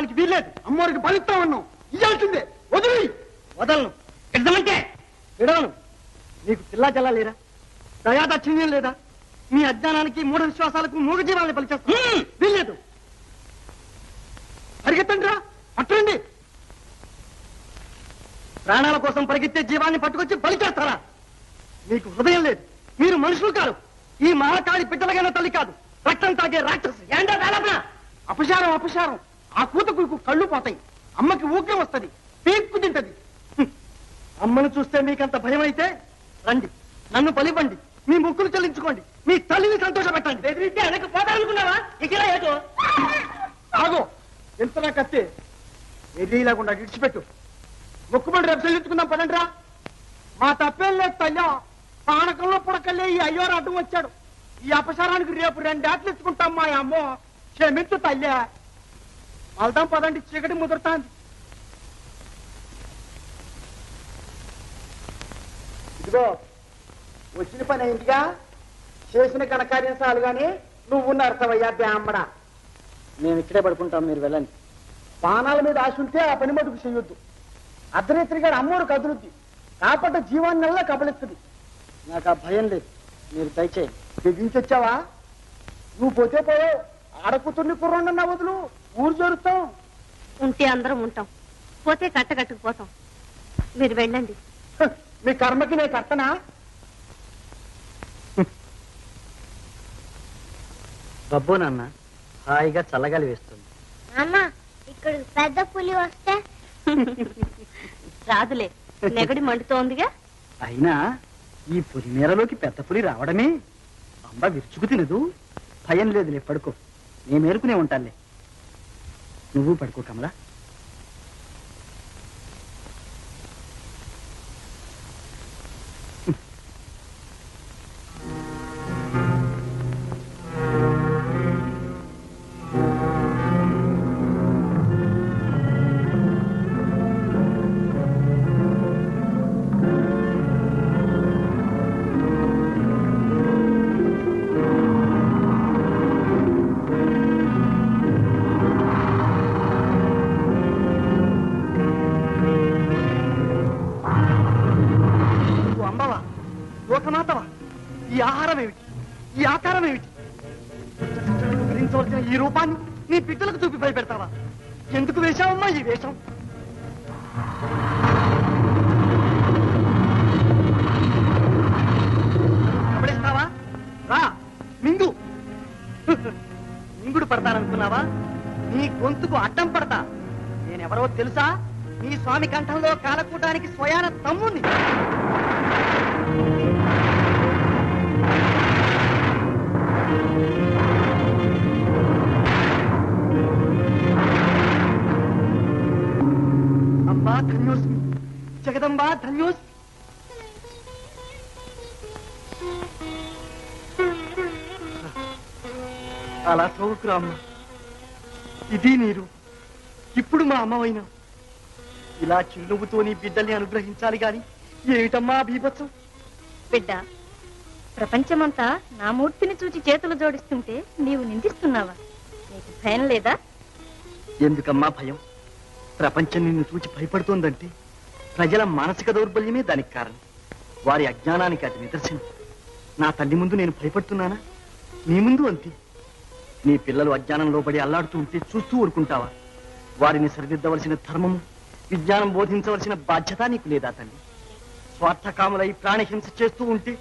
చంపడానికి వీల్లేదు. అమ్మోరికి బలిస్తాం అన్నాం. ఇయ్యాల్సిందే. వదిలి. వదలను. ఇద్దామంటే విడవను. నీకు పిల్లా జల్లా లేరా? దయాదాక్షిణ్యం లేదా? మీ అజ్ఞానానికి మూఢ విశ్వాసాలకు మూగ జీవాలని పలిచేస్తా వీల్లేదు. పరిగెత్తండి రా పట్టండి ప్రాణాల కోసం పరిగెత్తే జీవాన్ని పట్టుకొచ్చి బలి చేస్తారా? మీకు హృదయం లేదు. మీరు మనుషులు కాదు ఈ మహాకాళి బిడ్డలగైన తల్లి కాదు. రక్తం తాగే రాక్షసు. ఏంటో అపశారం అపశారం ఆ కూతకు కళ్ళు పోతాయి. అమ్మకి ఊకే వస్తది. పీక్కు తింటది. అమ్మను చూస్తే మీకంత భయం అయితే రండి. నన్ను బలివ్వండి మీ ముక్కులు చెల్లించుకోండి. మీ తల్లిని సంతోషపెట్టండి. బెదిరిస్తే వెనక్కి పోతానుకున్నావా ఇక్కడ ఏదో. ఆగో. ఎంత కత్తి? ఎది లేకుండా విడిచిపెట్టు మొక్కుబడి రేపు చెల్లించుకుందాం పదండ్రా. మా తప్పేం లేదు తల్లి పానకంలో పుడకల్లే ఈ అయ్యోరు అడ్డం వచ్చాడు. ఈ అపసారానికి రేపు రెండేట్లు ఇచ్చుకుంటాం మా అమ్మో. క్షమించు తల్లి వెళ్దాం పదండి చీకటి ముదురుతాంది. ఇదిగో వచ్చిన పని అయిందిగా? చేసిన కనకార్యం చాలు గాని నువ్వు నరసవయ్యా బ్రాహ్మణ. మేము ఇక్కడే పడుకుంటాం మీరు వెళ్ళండి. పానాల మీద ఆశ ఉంటే ఆ పని మటుకు చెయ్యొద్దు అర్ధరేత్రి గారు అమ్మోరు కదులుద్ది. కాపట్ట జీవాన్నల్లా కబలిస్తుంది. నాకు ఆ భయం లేదు. మీరు దయచేయండి. తెగించొచ్చావా? నువ్వు పోతే పోయే ఆడకూతుర్ని కుర్రండన్నా వదులు. ఊరు జరుస్తాం ఉంటే అందరం ఉంటాం. పోతే కట్టకట్టుకుపోతాం మీరు వెళ్ళండి. మీ కర్మకి నేను కట్టనా? బబ్బు నాన్న హాయిగా చల్లగాలి వేస్తుంది. అమ్మ ఇక్కడ పెద్ద పులి వస్తే? రాదులే నెగడి మండుతోందిగా. అయినా ఈ పులి మేరలోకి పెద్ద పులి రావడమే? అంబ విరుచుకు తినదు. భయం లేదులే పడుకో. నేను మేలుకునే ఉంటానులే. నువ్వు పడుకో కమలా. నీ గొంతుకు అడ్డం పడతా. నేనెవరో తెలుసా? నీ స్వామి కంఠంలో కాలకూటానికి స్వయాన తమ్ముణ్ణి. అబ్బా ధన్యోస్మి. జగదంబా ధన్యోస్మి. అలా చదువుకురా అమ్మా ఇది నీరు. ఇప్పుడు మా అమ్మవైనా. ఇలా చిరునవ్వుతో నీ బిడ్డల్ని అనుగ్రహించాలి గాని ఏమిటమ్మా బీభత్సం? బిడ్డ ప్రపంచమంతా నా మూర్తిని చూచి చేతులు జోడిస్తుంటే నీవు నిందిస్తున్నావా? నీకు భయం లేదా? ఎందుకమ్మా భయం? ప్రపంచం నిన్ను చూచి భయపడుతోందంటే ప్రజల మానసిక దౌర్బల్యమే దానికి కారణం. వారి అజ్ఞానానికి అది నిదర్శనం. నా తల్లి ముందు నేను భయపడుతున్నానా? నీ ముందు అంతే. నీ పిల్లలు అజ్ఞానంలో పడి అల్లాడుతూ ఉంటే చూస్తూ ఊరుకుంటావా? వారిని సరిదిద్దవలసిన ధర్మము విజ్ఞానం బోధించవలసిన బాధ్యత నీకు లేదా తల్లి? స్వార్థకాములై ప్రాణహింస చేస్తూ ఉంటే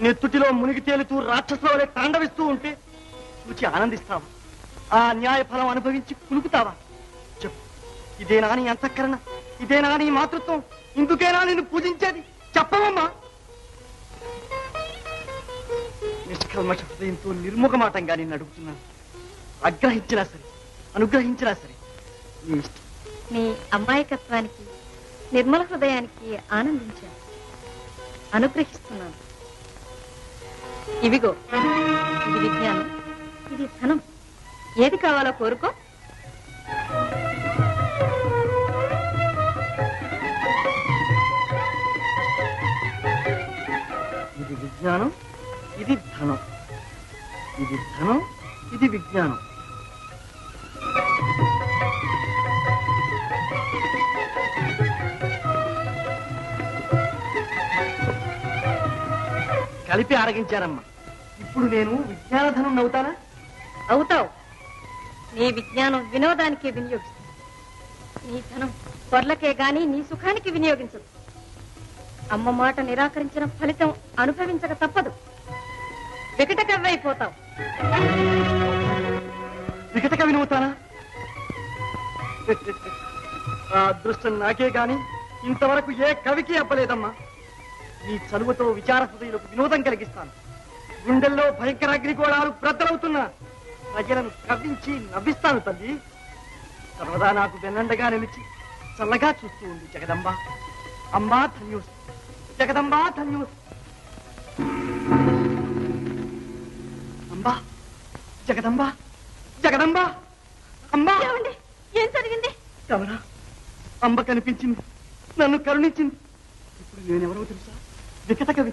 నెత్తుటిలో మునిగి తేలుతూ రాక్షసుల వలె తాండవిస్తూ ఉంటే చూచి ఆనందిస్తావా? ఆ న్యాయ ఫలం అనుభవించి కులుకుతావా చెప్పు. ఇదేనా నీ అంతఃకరణ ఇదేనా నీ మాతృత్వం ఇందుకేనా నిన్ను పూజించేది? చెప్పవమ్మా. నిష్కల్మష హృదయంతో నిర్ముఖమాటంగా నేను అడుగుతున్నాను. అగ్రహించినా సరే అనుగ్రహించినా సరే మీ ఇష్టం. అమాయకత్వానికి నిర్మల హృదయానికి ఆనందించాను. అనుగ్రహిస్తున్నాను. ఇవిగో ఇది విజ్ఞానం ఇది ధనం. ఏది కావాలో కోరుకో. ఇది విజ్ఞానం ఇది ధనం. ఇది ధనం ఇది విజ్ఞానం. కలిపి ఆరగించారమ్మా. ఇప్పుడు నేను విజ్ఞానధనం అవుతానా? అవుతావు. నీ విజ్ఞానం వినోదానికే వినియోగిస్తుంది. నీ ధనం పొర్లకే గాని నీ సుఖానికి వినియోగించదు. అమ్మ మాట నిరాకరించిన ఫలితం అనుభవించక తప్పదు. వికట కవ్వైపోతావు వికట కవిని అవుతానా? ఆ అదృష్టం నాకే గాని ఇంతవరకు ఏ కవికి అబ్బలేదమ్మా ఈ చదువుతో విచార హృదయులకు వినోదం కలిగిస్తాను. గుండెల్లో భయంకర అగ్నిగోళాలు ప్రద్దలవుతున్నా ప్రజలను కవ్వించి నవ్విస్తాను తల్లి. సర్వదా నాకు వెన్నండగా నిలిచి చల్లగా చూస్తూ ఉంది జగదంబ. అంబా ధన్యూస్. జగదంబా ధన్యూస్. అంబా జగదంబా జగదంబా అంబా. ఏం జరిగింది? కమరా అంబ కనిపించింది నన్ను కరుణించింది. ఇప్పుడు నేనెవరో తెలుసా? వికట కవి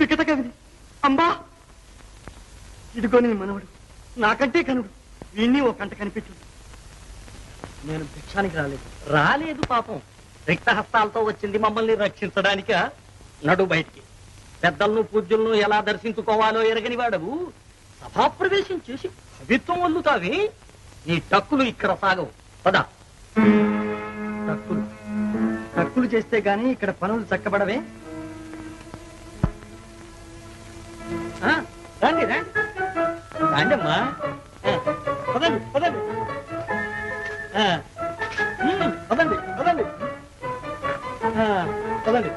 వికట అంబా! ఇదిగో నీ మనవడు. నాకంటే కనుడు. వీణ్ణి ఓ కంట కనిపించు నేను భిక్షానికి రాలేదు. రాలేదు పాపం. రిక్తహస్తాలతో వచ్చింది మమ్మల్ని రక్షించడానిక? నడు బయటికి. పెద్దలను పూజ్యులను ఎలా దర్శించుకోవాలో ఎరగని వాడవు. సభాప్రవేశం చేసి కవిత్వం వల్లుతావి. నీ టక్కులు ఇక్కడ సాగవు. పదా. తక్కులు తక్కులు చేస్తే గాని ఇక్కడ పనులు చక్కబడవే. రండి రండి అమ్మా పదండి పదండి. పదండి పదండి. పదండి.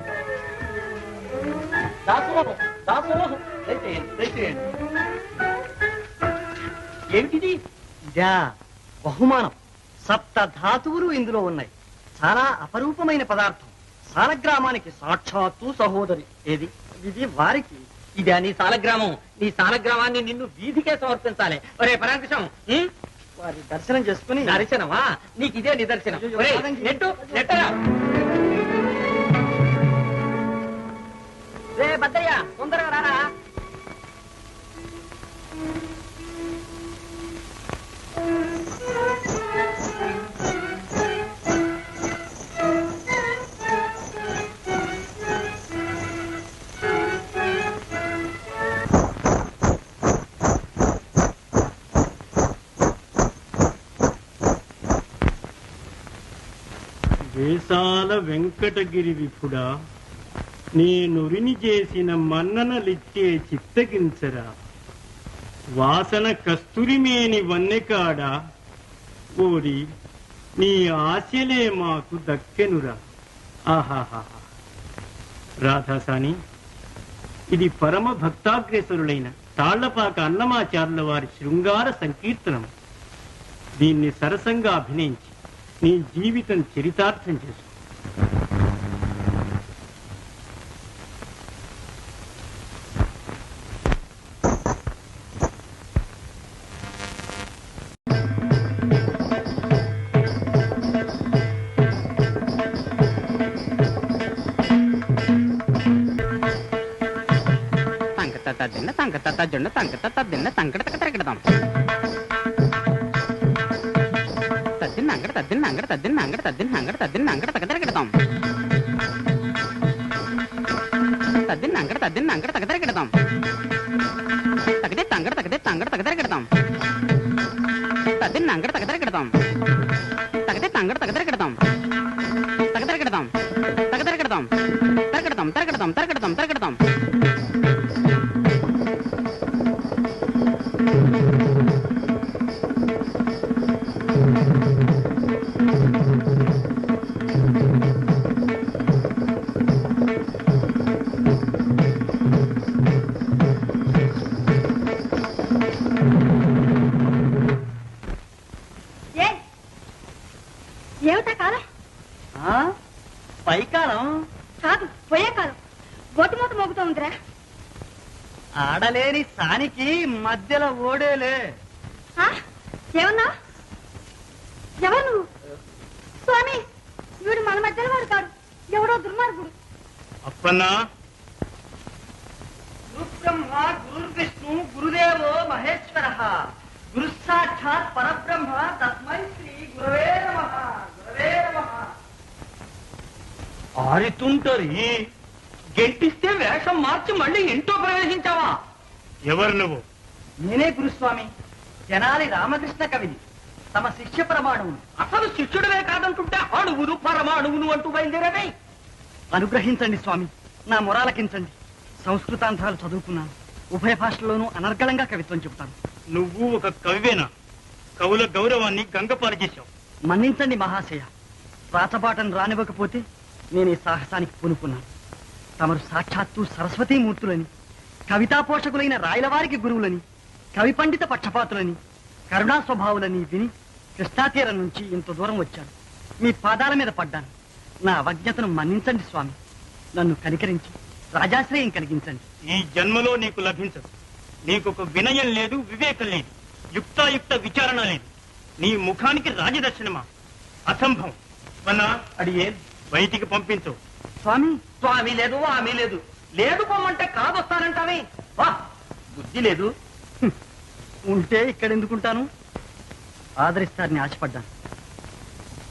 దాసోహం దాసోహం. దయచేయండి దయచేయండి ఏమిటిది? జా బహుమానం. సప్త ధాతువులు ఇందులో ఉన్నాయి. చాలా అపరూపమైన పదార్థం. సాలగ్రామానికి సాక్షాత్తు సహోదరి. ఏది? ఇది వారికి ఇదే నీ సాలగ్రామం. నీ సాలగ్రామాన్ని నిన్ను వీధికే సమర్పించాలి. ఒరే పరాంకుశం? వారి దర్శనం చేసుకుని దర్శనమా? నీకు ఇదే నిదర్శనం. నెట్టు నెట్టరా? రే భద్రయ్య తొందరగా వేసాల వెంకటగిరి విపుడా నేనురిని చేసిన మన్ననలిచ్చే చిత్తగించరా. వాసన కస్తూరిమేని వన్నెకాడా ఓరి నీ ఆశలే మాకు దక్కెనురా. ఆహాహా రాధాసాని ఇది పరమ భక్తాగ్రేసరులైన తాళ్ళపాక అన్నమాచార్యుల వారి శృంగార సంకీర్తనం. దీన్ని సరసంగా అభినయించి నీ జీవితం చరితార్థం చేసుకో సంకట తద్దిన్న సంకట తజ్జుండ సంకట తద్దిన్న తంకడ తక్క తిరగడదాం അങ്ങടെ തദ്ദിന് അങ്ങടെ തദ്ദിന് അങ്ങടെ തദ്ദിന് അങ്ങടെ തകതര കിടത്താം തദ്ദിന് അങ്ങടെ തദ്ദിന് അങ്ങടെ തകതര കിടത്താം തകതെ തങ്ങടെ തകതെ തങ്ങടെ തകതര കിടത്താം തദ്ദിന് അങ്ങടെ തകതര കിടത്താം ఏమిటా కాలం? పైకాలం? కాదు పోయే కాలం బొట్టు మూత మోగుతోందిరా ఆడలేని సానికి మధ్యలో ఓడేలే? ఏమన్నా? ఎవరు నువ్వు? స్వామి వీడు మన మధ్యలో వాడు కాడు. ఎవడో దుర్మార్గుడు. అప్పన్నా? గురు బ్రహ్మ గురు విష్ణు గురుదేవో మహేశ్వర. గురు సాక్షాత్ పరబ్రహ్మ తస్మై శ్రీ గురవే నమః. ఆరితుంటరి. గెంటిస్తే వేషం మార్చి మళ్ళీ ఇంట్లో ప్రవేశించావా? ఎవరు నువ్వు? నేనే గురుస్వామి. జనాలి రామకృష్ణ కవిని. తమ శిష్య ప్రమాణమును. అసలు శిష్యుడివే కాదంటుంటే అణువును పరమాణువును అంటూ బయలుదేరావే. అనుగ్రహించండి స్వామి. నా మొరాలకించండి. సంస్కృతాంధ్రాలు చదువుకున్నాను. ఉభయ భాషల్లోనూ అనర్గళంగా కవిత్వం చెబుతాను. నువ్వు ఒక కవివేనా? కవుల గౌరవాన్ని గంగపాలు చేశావు. మన్నించండి మహాశయ. రాచబాటను రానివ్వకపోతే నేను ఈ సాహసానికి పూనుకున్నాను. తమరు సాక్షాత్తు సరస్వతీమూర్తులని కవితా పోషకులైన రాయలవారికి గురువులని కవి పండిత పక్షపాతులని కరుణా స్వభావులని విని కృష్ణాతీరం నుంచి ఇంత దూరం వచ్చాను మీ పాదాల మీద పడ్డాను. నా అవజ్ఞతను మన్నించండి స్వామి. నన్ను కనికరించి రాజాశ్రయం కలిగించండి. ఈ జన్మలో నీకు లభించదు. నీకు ఒక వినయం లేదు వివేకం లేదు యుక్తాయుక్త విచారణ లేదు. నీ ముఖానికి రాజదర్శనమా? అసంభవం. అది అడిగే బయటికి పంపించు. స్వామి? స్వామి లేదు ఆమె లేదు. లేదు పొమ్మంటే కాదొస్తానంటావే. వా బుద్ధి లేదు. ఉంటే ఇక్కడ ఎందుకుంటాను? ఆదరిస్తారని ఆశపడ్డాను.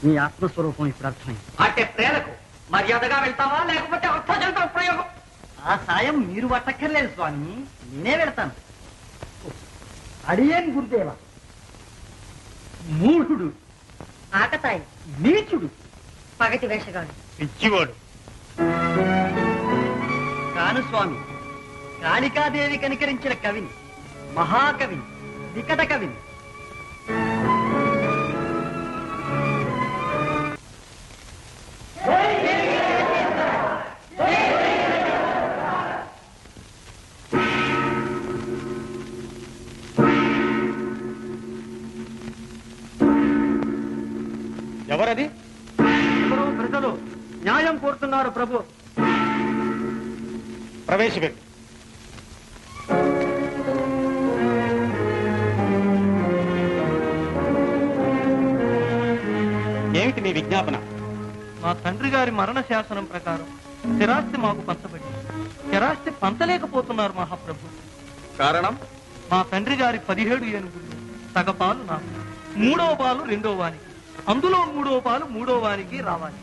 మీ ఆత్మస్వరూపం ఇప్పుడు అర్థమైంది. అంటే ప్రేరకు మర్యాదగా వెళ్తావా లేకపోతే అర్థజంత్ర ప్రయోగం? ఆ సాయం మీరు పట్టక్కర్లేదు స్వామి. నేనే వెళతాను. అడియేన్ గురుదేవ. మూఢుడు. ఆకతాయి. నీచుడు. పగటి వేషగాడు. పిచ్చివాడు. కాను స్వామి కాళికాదేవి కనికరించిన కవిని మహాకవిని వికట కవిని. ఎవరది? న్యాయం కోరుతున్నారు ప్రభు. ప్రవేశపెట్టు. ఏమిటి మీ విజ్ఞాపన? మా తండ్రి గారి మరణ శాసనం ప్రకారం స్థిరాస్తి మాకు పంచబడింది స్థిరాస్తి పంచలేకపోతున్నారు మహాప్రభు. కారణం? మా తండ్రి గారి పదిహేడు ఏనుగులు సగపాలు నాకు మూడవ పాలు రెండవ వానికి అందులో మూడవ పాలు మూడవ వానికి రావాలి.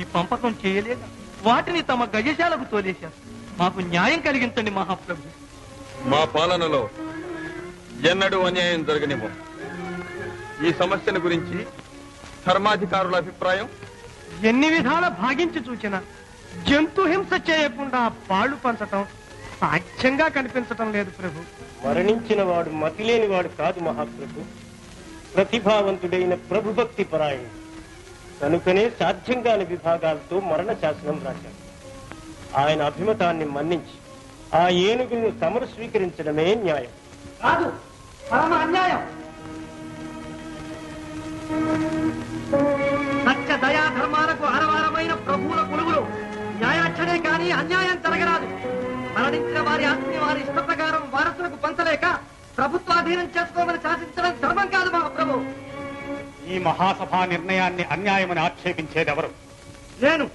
ఈ పంపకం చేయలేక వాటిని తమ గజశాలకు తోలేశారు. మాకు న్యాయం కలిగించండి మహాప్రభు. మా పాలనలో ఎన్నడూ అన్యాయం జరగనివ్వం. ఈ సమస్యను గురించి ధర్మాధికారుల అభిప్రాయం? ఎన్ని విధాల భాగించి చూచిన జంతు హింస చేయకుండా పాళ్ళు పంచటం సాధ్యంగా కనిపించటం లేదు ప్రభు. మరణించిన వాడు మతిలేని వాడు కాదు మహాప్రభు. ప్రతిభావంతుడైన ప్రభుభక్తి పరాయణుడు కనుకనే సాధ్యం కాని విభాగాలతో మరణ శాసనం రాశారు ఆయన అభిమతాన్ని మన్నించి ఆ ఏనుగులను తమరు స్వీకరించడమే న్యాయం. కాదు పరమ అన్యాయం. సత్య దయా ధర్మాలకు ఆరవారమైన ప్రభువుల కొలువులు న్యాయాక్షనే కాని అన్యాయం జరగరాదు. మరణించిన వారి ఆస్తిని వారి ఇష్ట ప్రకారం వారసులకు పంచలేక ప్రభుత్వాధీనం చేసుకోమని శాసించడం ధర్మం కాదు మహాప్రభు ఈ మహాసభా నిర్ణయాన్ని అన్యాయమని ఆక్షేపించేదెవరు? నేను.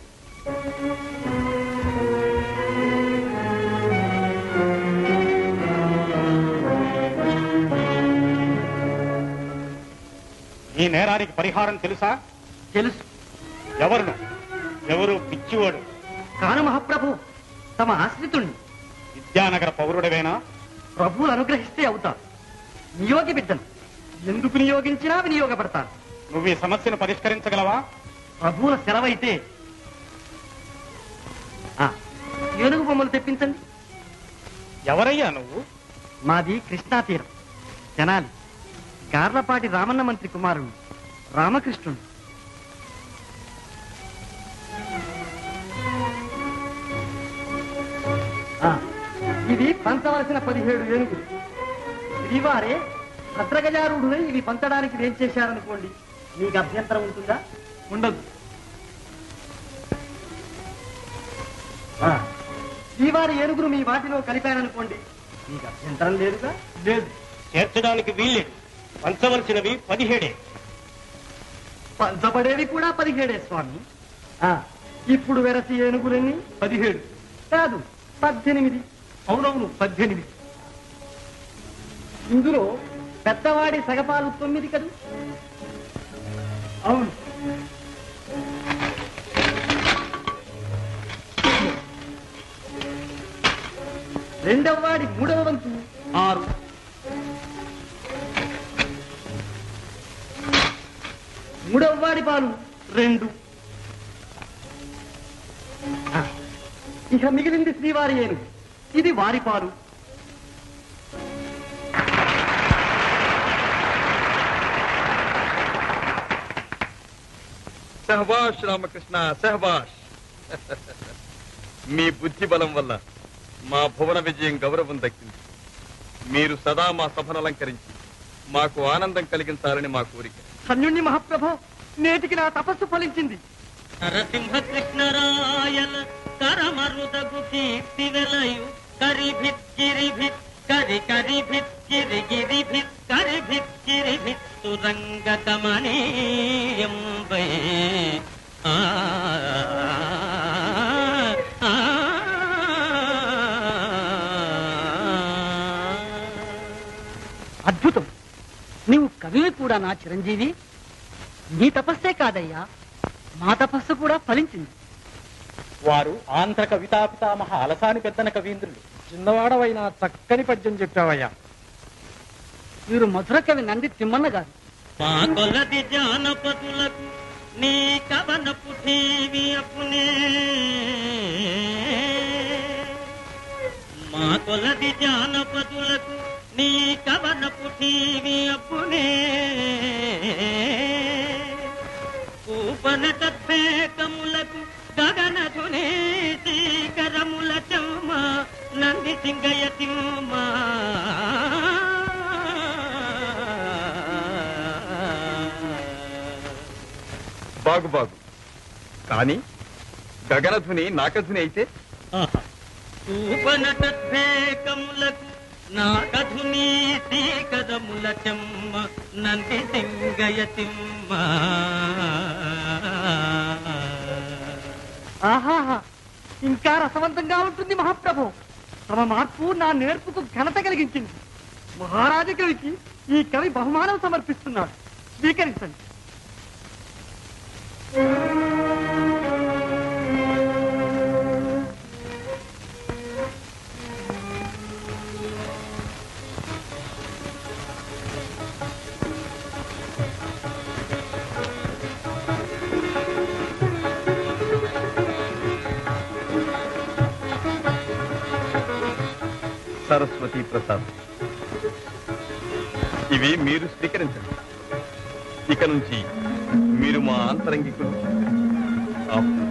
ఈ నేరానికి పరిహారం తెలుసా? తెలుసు. ఎవరును? ఎవరు పిచ్చివాడు? కాను మహాప్రభు తమ ఆశ్రితుణ్ణి. విద్యానగర పౌరుడవేనా? ప్రభువులు అనుగ్రహిస్తే అవుతా నియోగి బిడ్డను. ఎందుకు నియోగించినా వినియోగపడతాను. నువ్వు ఈ సమస్యను పరిష్కరించగలవా? ప్రభువుల సెలవైతే. ఆ, ఏనుగు బొమ్మలు తెప్పించండి. ఎవరయ్యా నువ్వు? మాది కృష్ణా తీరం తెనాలి గార్లపాటి రామన్న మంత్రి కుమారుడు. రామకృష్ణుడు. ఆ, ఇది పంచవలసిన పదిహేడు ఏనుగులు. శ్రీవారే భద్రగజారుడునై ఇవి పంచడానికి ఏం చేశారనుకోండి మీకు అభ్యంతరం ఉంటుందా? ఉండదు. ఆ, శ్రీవారి ఏనుగును మీ వాటిలో కలిపారనుకోండి మీకు అభ్యంతరం లేదుగా? లేదు. చేర్చడానికి వీల్లేదు. పంచవలసినవి పదిహేడే. పంచబడేవి కూడా పదిహేడే స్వామి. ఆ, ఇప్పుడు వెరసి ఏనుగులన్నీ? పదిహేడు. కాదు పద్దెనిమిది. అవునవును పద్దెనిమిది. ఇందులో పెద్దవాడి సగపాలు తొమ్మిది కదూ? అవును. రెండవ వాడి మూడవ వంతు. ఆరు. మూడవ వాడి పాలు రెండు. ఇక మిగిలింది శ్రీవారి ఏను. ఇది వారి పాలు. సహబాష్ రామకృష్ణ సహబాష్ మీ బుద్ధి బలం వల్ల మా భువన విజయం గౌరవం దక్కింది. మీరు సదా మా సభను అలంకరించి మాకు ఆనందం కలిగించాలని మా కోరిక. ధన్యుణ్ణి మహాప్రభో నేటికి నా తపస్సు ఫలించింది. నరసింహ కృష్ణరాయల కరమరుదగు కీర్తి వెలయు కరిభిత్ గిరిభిత్ కరి కరిభిత్. గిరి గిరిభిత్ కరిభిత్ గిరిభిత్ సురంగ కమనీయంబై ఆ. అద్భుతం. నీవు కవివి కూడా నా చిరంజీవి. నీ తపస్సే కాదయ్యా. మా తపస్సు కూడా ఫలించింది. వారు ఆంధ్ర కవితా పితామహ అలసాని పెద్దన కవీంద్రులు. చిన్నవాడవైన చక్కని పద్యం చెప్పావయ్యా. వీరు మధుర కవి నంది తిమ్మన్న గారు. మా కొలది జానపదులకు నీ కవనపు ఠీవి అప్పునే. మా కొలది జానపదులకు నీ కవనపు ఠీవి అప్పునే. కూపన తద్వేకములకు గగన ధునే శీకరముల చౌమ నంది సింగయ తిమ్మా. బాగు బాగు. కానీ గగనధ్వని నాకధ్వని అయితే నాకధునీ చెమ్మ నంది సింగయతిమ్మ ఆహాహా. ఇంకా రసవంతంగా ఉంటుంది మహాప్రభు. తమ మార్పు నా నేర్పుకు ఘనత కలిగించింది. మహారాజ కవికి ఈ కవి బహుమానం సమర్పిస్తున్నాడు. స్వీకరించండి. సరస్వతి ప్రసాద్. ఇవి మీరు స్వీకరించండి. ఇక నుంచి మీరు మా ఆంతరంగికులు ఆప్తులు.